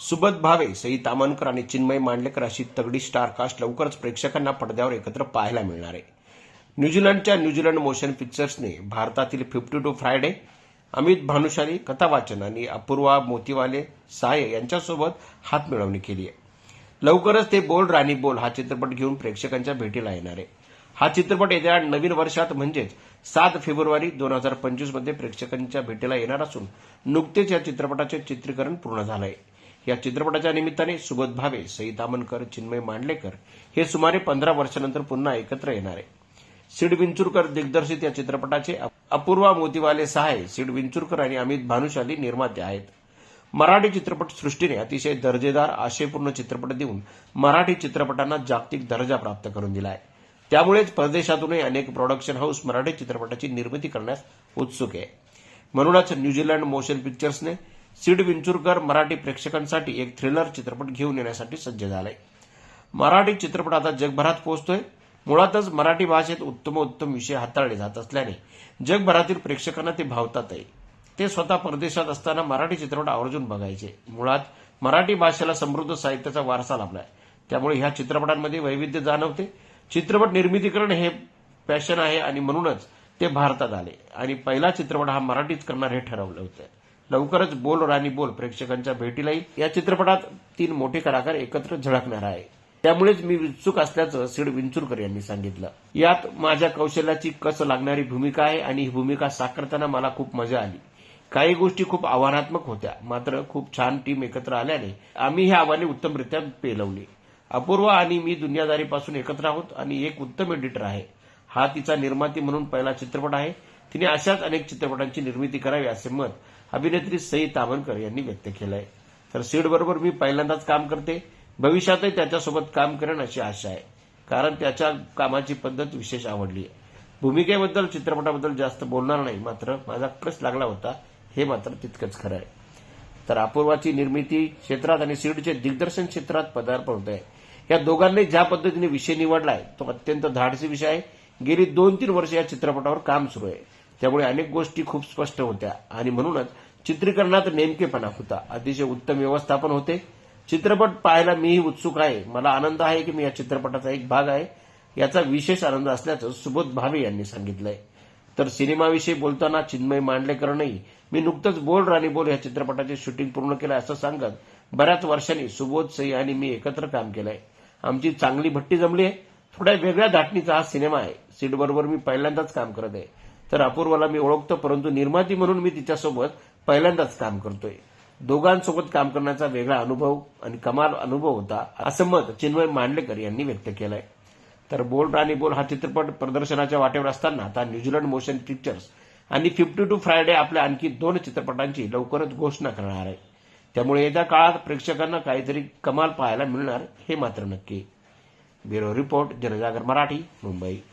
सुबत भावे सई तामनकर आणि चिन्मय मांडलेकर अशी तगडी स्टारकास्ट लवकरच प्रेक्षकांना पडद्यावर एकत्र पाहायला मिळणार आहे. न्यूझीलंडच्या न्यूझीलंड मोशन पिक्चर्सने भारतातील fifty two Friday Amit Bhanushali कथावाचन आणि अपूर्वा मोतीवाले साये यांच्यासोबत हातमिळवणी केली आहे. लवकरच ते बोल राणी बोल हा चित्रपट घेऊन प्रेक्षकांच्या भेटीला येणार आहे. हा चित्रपट येत्या नवीन वर्षात म्हणजेच सात फेब्रुवारी दोन हजार पंचवीसमध्ये प्रेक्षकांच्या भेटीला येणार असून नुकतेच या चित्रपटाचे चित्रीकरण पूर्ण झालं आहे या चित्रपटाच्या निमित्ताने सुबोध भावे सई दामनकर चिन्मय मांडलेकर हे सुमारे पंधरा वर्षानंतर पुन्हा एकत्र येणार. आहे सिड विंचुरकर दिग्दर्शित या चित्रपटाचे अपूर्वा मोतीवाले सहाय सिड विंचुरकर आणि अमित भानुशाली निर्माते आहेत. मराठी चित्रपट सृष्टीने अतिशय दर्जेदार आशयपूर्ण चित्रपट देऊन मराठी चित्रपटांना जागतिक दर्जा प्राप्त करून दिला आहे त्यामुळेच परदेशातूनही अनेक प्रोडक्शन हाऊस मराठी चित्रपटाची निर्मिती करण्यास उत्सुक आहे. म्हणूनच न्यूझीलंड मोशन पिक्चर्सने सीड विंचुरकर मराठी प्रेक्षकांसाठी एक थ्रिलर चित्रपट घेऊन येण्यासाठी सज्ज झालाय. मराठी चित्रपट आता जगभरात पोहोचतोय. मुळातच मराठी भाषेत उत्तमोत्तम विषय हाताळले जात असल्याने जगभरातील प्रेक्षकांना ते भावतात आहे. ते स्वतः परदेशात असताना मराठी चित्रपट आवर्जून बघायचे. मुळात मराठी भाषेला समृद्ध साहित्याचा वारसा लाभलाय. त्यामुळे ह्या चित्रपटांमध्ये वैविध्य जाणवते. चित्रपट निर्मितीकरण हे पॅशन आहे आणि म्हणूनच ते भारतात आले. आणि पहिला चित्रपट हा मराठीच करणार हे ठरवलं होतं. लवकरच बोल राणी बोल प्रेक्षकांच्या भेटीला येईल. या चित्रपटात तीन मोठे कलाकार एकत्र झळकणार आहे. त्यामुळेच मी उत्सुक असल्याचं सीड विंचुरकर यांनी सांगितलं. यात माझ्या कौशल्याची कस लागणारी भूमिका आहे आणि ही भूमिका साकारताना मला खूप मजा आली. काही गोष्टी खूप आव्हानात्मक होत्या. मात्र खूप छान टीम एकत्र आल्याने आम्ही ही आव्हाने उत्तमरित्या पेलवली. अपूर्वा आणि मी दुनियादारीपासून एकत्र आहोत आणि एक उत्तम एडिटर आहे. हा तिचा निर्माती म्हणून पहिला चित्रपट आहे. तिने अशाच अनेक चित्रपटांची निर्मिती करावी असे मत अभिनेत्री सई तामणकर यांनी व्यक्त केलं आहे तर सीड बरोबर मी पहिल्यांदाच काम करते. भविष्यातही त्याच्यासोबत काम करेन अशी आशा आहे. कारण त्याच्या कामाची पद्धत विशेष आवडली आहे. भूमिकेबद्दल चित्रपटाबद्दल जास्त बोलणार नाही. मात्र माझा कस लागला होता. हे मात्र तितकंच खरं आहे. तर अपूर्वाची निर्मिती क्षेत्रात आणि सीडचे दिग्दर्शन क्षेत्रात पदार्पण होत आहे या दोघांनी ज्या पद्धतीने विषय निवडलाय तो अत्यंत धाडसी विषय आहे. गेली दोन तीन वर्ष या चित्रपटावर काम सुरू आहे. त्यामुळे अनेक गोष्टी खूप स्पष्ट होत्या. आणि म्हणूनच चित्रीकरणात नेमकेपणा होता. अतिशय उत्तम व्यवस्थापन होते. चित्रपट पाहायला मीही उत्सुक आहे. मला आनंद आहे की मी या चित्रपटाचा एक भाग आहे. याचा विशेष आनंद असल्याचं सुबोध भावे यांनी सांगितलंय. तर सिनेमाविषयी बोलताना चिन्मय मांडलेकरनंही मी नुकतंच बोल राणी बोल या चित्रपटाचे शूटिंग पूर्ण केलं असं सांगत बऱ्याच वर्षांनी सुबोध सई आणि मी एकत्र काम केलंय. आमची चांगली भट्टी जमली आहे. थोड्या वेगळ्या धाटणीचा हा सिनेमा आहे. सीटबरोबर मी पहिल्यांदाच काम करत आहे. तर अपूर्वाला मी ओळखतो परंतु निर्माती म्हणून मी तिच्यासोबत पहिल्यांदाच काम करतोय. दोघांसोबत काम करण्याचा वेगळा अनुभव आणि कमाल अनुभव होता असं मत चिन्मय मांडलेकर यांनी व्यक्त केलंय. तर बोल राणी बोल हा चित्रपट प्रदर्शनाच्या वाटेवर असताना आता न्यूझीलंड मोशन पिक्चर्स आणि फिफ्टी टू फ्रायडे आपल्या आणखी दोन चित्रपटांची लवकरच घोषणा करणार आहे. त्यामुळे येत्या काळात प्रेक्षकांना काहीतरी कमाल पाहायला मिळणार हे मात्र नक्की. Bureau report Janjagar Marathi Mumbai.